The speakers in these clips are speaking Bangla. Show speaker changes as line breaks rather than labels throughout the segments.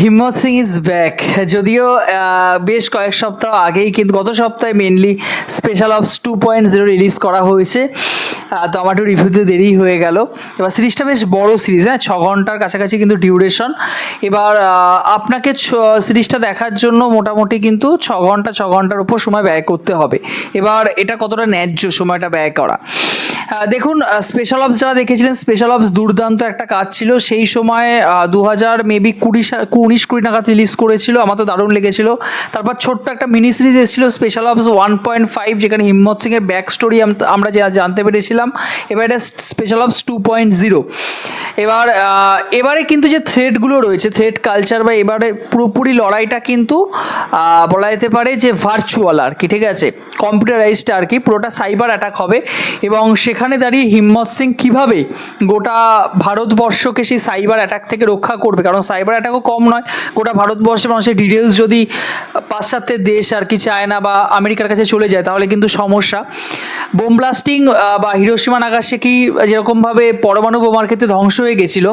হিম্মত সিং ইজ ব্যাক যদিও বেশ কয়েক সপ্তাহ আগেই কিন্তু, গত সপ্তাহে mainly special ops two point zero release করা হয়েছে। একটু রিভিউতে দেরি হয়ে গেল। এবার সিরিজটা বেশ বড় সিরিজ হ্যাঁ ছ ঘণ্টার কাছাকাছি কিন্তু ডিউরেশন এবার আপনাকে সিরিজটা দেখার জন্য মোটামুটি কিন্তু ছ ঘণ্টা, ছ ঘণ্টার উপর সময় ব্যয় করতে হবে। এবার, এটা কতটা ন্যায্য সময়টা ব্যয় করা? দেখুন স্পেশাল অপস যারা দেখেছিলেন স্পেশাল অপস দুর্দান্ত একটা কাজ ছিল। সেই সময় দু হাজার মেবি কুড়ি উনিশ কুড়ি নাগাদ রিলিজ করেছিল। আমার তো দারুণ লেগেছিল। তারপর ছোট্ট একটা মিনি সিরিজ এসেছিল special ops one point five যেখানে হিম্মত সিংয়ের ব্যাক স্টোরি আমরা জানতে পেরেছিলাম। এবার এটা special ops two point zero এবার এবারে কিন্তু যে থ্রেডগুলো রয়েছে থ্রেড কালচার বা এবারে পুরোপুরি লড়াইটা কিন্তু বলা যেতে পারে যে ভার্চুয়াল আর কি, ঠিক আছে? কম্পিউটারাইজড আর কি, পুরোটা সাইবার অ্যাটাক হবে এবং সেখানে দাঁড়িয়ে হিম্মত সিং কীভাবে গোটা ভারতবর্ষকে সেই সাইবার অ্যাটাক থেকে রক্ষা করবে? কারণ সাইবার অ্যাটাকও কম নয়, গোটা ভারতবর্ষের মানুষের ডিটেলস যদি পাশ্চাত্যের দেশ আর কি, চায়না বা আমেরিকার কাছে চলে যায়, তাহলে কিন্তু সমস্যা। বোম ব্লাস্টিং বা হিরোসীমা নাগাসাকি যেরকমভাবে পরমাণু বোমার ক্ষেত্রে ধ্বংস হয়ে গেছিল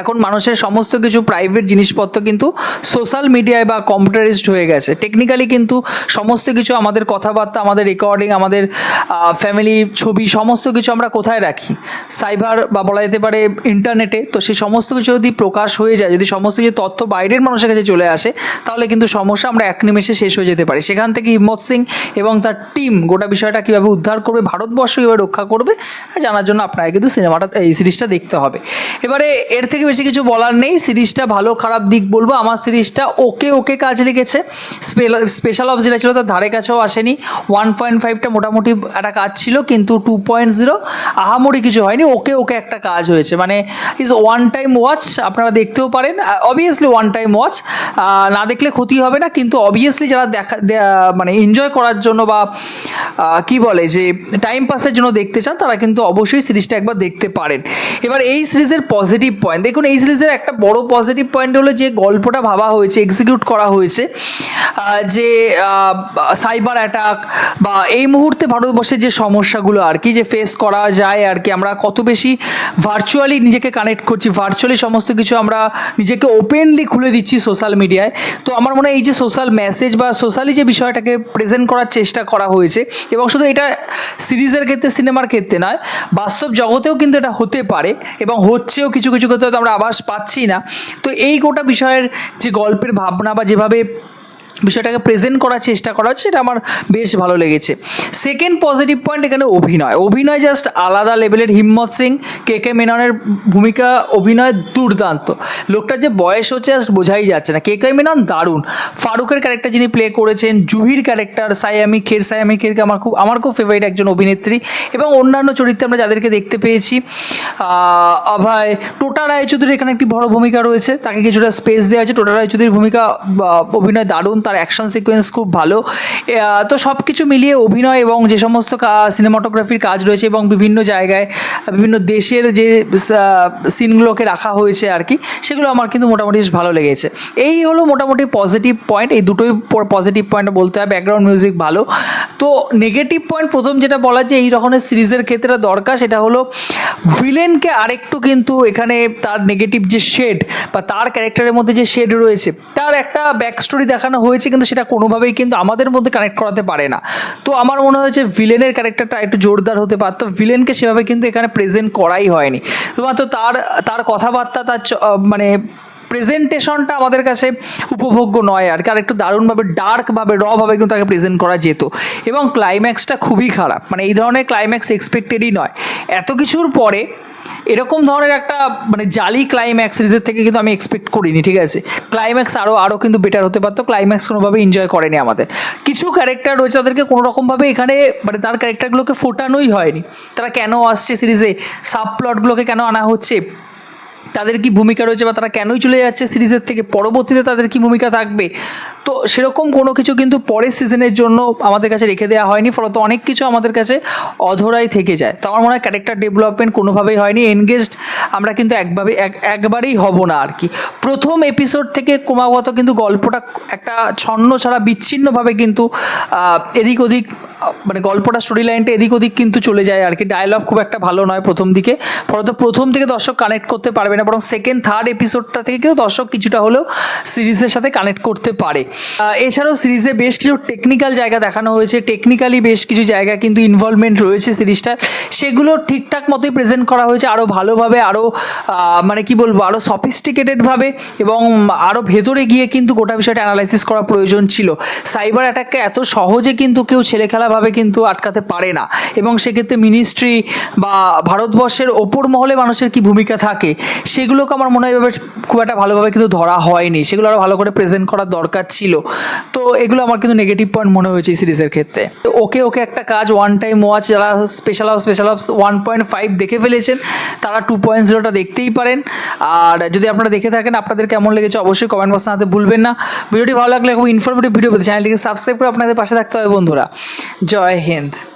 এখন মানুষের সমস্ত কিছু প্রাইভেট জিনিসপত্র কিন্তু সোশ্যাল মিডিয়ায় বা কম্পিউটারাইজড হয়ে গেছে। টেকনিক্যালি কিন্তু সমস্ত কিছু আমাদের কথাবার্তা, আমাদের রেকর্ডিং আমাদের ফ্যামিলি ছবি সমস্ত কিছু আমরা কোথায় রাখি? সাইবার বা বলা যেতে পারে ইন্টারনেটে তো সেই সমস্ত কিছু যদি প্রকাশ হয়ে যায়, যদি সমস্ত কিছু তথ্য বাইরের মানুষের কাছে চলে আসে, তাহলে কিন্তু সমস্যা আমরা এক নিমেষে শেষ হয়ে যেতে পারি। সেখান থেকে হিম্মত সিং এবং তার টিম গোটা বিষয়টা কীভাবে উদ্ধার করবে, ভারতবর্ষ কীভাবে রক্ষা করবে, জানার জন্য আপনাকে কিন্তু সিনেমাটা এই সিরিজটা দেখতে হবে। এবারে এর থেকে বেশি কিছু বলার নেই। সিরিজটা ভালো, খারাপ দিক বলব। আমার সিরিজটা ওকে ওকে কাজ লেগেছে। স্পেশাল অফ যেটা ছিল তার ধারে কাছেও আসেনি। ওয়ান পয়েন্ট ফাইভটা মোটামুটি একটা কাজ ছিল, কিন্তু টু পয়েন্ট জিরো আহামরি কিছু হয়নি। ওকে ওকে একটা কাজ হয়েছে। মানে ইজ ওয়ান টাইম ওয়াচ, আপনারা দেখতেও পারেন। Obviously one time watch. না দেখলে ক্ষতি হবে না, কিন্তু অবভিয়াসলি যারা দেখা মানে এনজয় করার জন্য বা কি বলে যে, টাইম পাসের জন্য দেখতে চান, তারা কিন্তু অবশ্যই সিরিজটা একবার দেখতে পারেন। এবার এই সিরিজের পজিটিভ পয়েন্ট দেখুন, এই সিরিজের একটা বড় পজিটিভ পয়েন্ট হলো যে গল্পটা ভাবা হয়েছে এক্সিকিউট করা হয়েছে যে সাইবার অ্যাটাক বা এই মুহূর্তে ভারতবর্ষের যে সমস্যাগুলো আর কি, যে ফেস করা যায় আর কি, আমরা কত বেশি ভার্চুয়ালি নিজেকে কানেক্ট করছি ভার্চুয়ালি সমস্ত কিছু আমরা নিজেকে ওপেনলি খুলে দিচ্ছি সোশ্যাল মিডিয়ায় তো আমার মনে হয় এই যে সোশ্যাল মেসেজ বা সোশ্যালি যে বিষয়টাকে প্রেজেন্ট করার চেষ্টা করা হয়েছে, এবং শুধু এটা সিরিজের ক্ষেত্রে সিনেমার ক্ষেত্রে নয়, বাস্তব জগতেও কিন্তু এটা হতে পারে, এবং হচ্ছেও কিছু কিছু ক্ষেত্রে আমরা আভাস পাচ্ছি না। তো এই গোটা বিষয়ের যে গল্পের ভাবনা বা যেভাবে বিষয়টাকে প্রেজেন্ট করার চেষ্টা করা হচ্ছে, সেটা আমার বেশ ভালো লেগেছে। সেকেন্ড পজিটিভ পয়েন্ট এখানে অভিনয়। অভিনয় জাস্ট আলাদা লেভেলের হিম্মত সিং কে কে মেননের ভূমিকা অভিনয় দুর্দান্ত। লোকটার যে বয়স হচ্ছে জাস্ট বোঝাই যাচ্ছে না। কে কে মেনন দারুণ। ফারুকের ক্যারেক্টার যিনি প্লে করেছেন, জুহির ক্যারেক্টার সায়ামি খের। সায়ামি খেরকে আমার খুব আমার খুব ফেভারিট একজন অভিনেত্রী। এবং অন্যান্য চরিত্রে আমরা যাদেরকে দেখতে পেয়েছি অভয়, টোটা রায়চৌধুরীর এখানে একটি বড় ভূমিকা রয়েছে। তাকে কিছুটা স্পেস দেওয়া হয়েছে। টোটা রায়চৌধুরীর ভূমিকা অভিনয় দারুণ। তার অ্যাকশন সিকোয়েন্স খুব ভালো। তো সব কিছু মিলিয়ে অভিনয় এবং যে সমস্ত সিনেমাটোগ্রাফির কাজ রয়েছে এবং বিভিন্ন জায়গায়, বিভিন্ন দেশের যে সিনগুলোকে রাখা হয়েছে আর কি, সেগুলো আমার কিন্তু মোটামুটি বেশ ভালো লেগেছে। এই হলো মোটামুটি পজিটিভ পয়েন্ট এই দুটোই পজিটিভ পয়েন্ট বলতে হয়। ব্যাকগ্রাউন্ড মিউজিক ভালো। তো নেগেটিভ পয়েন্ট প্রথম যেটা বলা যে এই রকমের সিরিজের ক্ষেত্রে দরকার, সেটা হলো ভিলেনকে আরেকটু কিন্তু এখানে তার নেগেটিভ যে শেড বা তার ক্যারেক্টারের মধ্যে যে শেড রয়েছে, তার একটা ব্যাক স্টোরি দেখানো হয়েছে কিন্তু সেটা কোনোভাবেই কিন্তু আমাদের মধ্যে কানেক্ট করাতে পারে না। তো আমার মনে হয়েছে ভিলেনের ক্যারেক্টারটা একটু জোরদার হতে পারতো ভিলেনকে সেভাবে কিন্তু এখানে প্রেজেন্ট করাই হয়নি। শুধুমাত্র তার তার কথাবার্তা, তার মানে প্রেজেন্টেশনটা আমাদের কাছে উপভোগ্য নয় আর কি, আর একটু দারুণভাবে ডার্কভাবে রভাবে কিন্তু তাকে প্রেজেন্ট করা যেত। এবং ক্লাইম্যাক্সটা খুবই খারাপ মানে এই ধরনের ক্লাইম্যাক্স এক্সপেক্টেডই নয়। এত কিছুর পরে এরকম ধরনের একটা মানে জালি ক্লাইম্যাক্স সিরিজের থেকে কিন্তু আমি এক্সপেক্ট করিনি, ঠিক আছে? ক্লাইম্যাক্স আরও আরও কিন্তু বেটার হতে পারতো ক্লাইম্যাক্স কোনোভাবে এনজয় করেনি আমাদের। কিছু ক্যারেক্টার রয়েছে তাদেরকে কোনো রকমভাবে এখানে মানে তার ক্যারেক্টারগুলোকে ফোটানোই হয়নি। তারা কেন আসছে সিরিজে সাব প্লটগুলোকে কেন আনা হচ্ছে? তাদের কি ভূমিকা রয়েছে বা তারা কেনই চলে যাচ্ছে সিরিজের থেকে? পরবর্তীতে তাদের কি ভূমিকা থাকবে? তো সেরকম কোনো কিছু কিন্তু পরের সিজনের জন্য আমাদের কাছে রেখে দেওয়া হয়নি, ফলত অনেক কিছু আমাদের কাছে অধরাই থেকে যায়। তো আমার মনে হয় ক্যারেক্টার ডেভেলপমেন্ট কোনোভাবেই হয়নি এনগেজড আমরা কিন্তু একভাবে, এক, একবারেই হব না আর কি। প্রথম এপিসোড থেকে ক্রমাগত কিন্তু গল্পটা একটা ছন্ন ছাড়া বিচ্ছিন্নভাবে কিন্তু এদিক ওদিক মানে গল্পটা স্টোরি লাইনটা এদিক ওদিক কিন্তু চলে যায় আর কি। ডায়লগ খুব একটা ভালো নয় প্রথম দিকে। ফলত প্রথম থেকে দর্শক কানেক্ট করতে পারবে না, বরং সেকেন্ড থার্ড এপিসোডটা থেকে কিন্তু দর্শক কিছুটা হলেও সিরিজের সাথে কানেক্ট করতে পারে। এছাড়াও সিরিজে বেশ কিছু টেকনিক্যাল জায়গা দেখানো হয়েছে। টেকনিক্যালি বেশ কিছু জায়গা কিন্তু ইনভলভমেন্ট রয়েছে সিরিজটার। সেগুলো ঠিকঠাক মতোই প্রেজেন্ট করা হয়েছে আরও ভালোভাবে আরও মানে কি বলব আরও সফিস্টিকেটেডভাবে এবং আরও ভেতরে গিয়ে কিন্তু গোটা বিষয়টা অ্যানালাইসিস করা প্রয়োজন ছিল। সাইবার অ্যাটাককে এত সহজে কিন্তু কেউ ছেলেখেলাভাবে কিন্তু আটকাতে পারে না। এবং সেক্ষেত্রে মিনিস্ট্রি বা ভারতবর্ষের ওপর মহলে মানুষের কি ভূমিকা থাকে, সেগুলোকে আমার মনে হয় খুব একটা ভালোভাবে কিন্তু ধরা হয়নি। সেগুলো আরও ভালো করে প্রেজেন্ট করার দরকার ছিল। তো এগুলো আমার কিন্তু নেগেটিভ পয়েন্ট মনে হয়েছে এই সিরিজের ক্ষেত্রে। ওকে ওকে একটা কাজ ওয়ান টাইম ওয়াচ যারা special ops special ops one point five দেখে ফেলেছেন, তারা টু পয়েন্ট জিরোটা দেখতেই পারেন। আর যদি আপনারা দেখে থাকেন, আপনাদের কেমন লেগেছে অবশ্যই কমেন্ট বক্সে জানাতে ভুলবেন না। ভিডিওটি ভালো লাগলে খুব ইনফরমেটিভ ভিডিও পেতে চ্যানেলটিকে সাবস্ক্রাইব করে আপনাদের পাশে থাকতে হবে বন্ধুরা। জয় হিন্দ।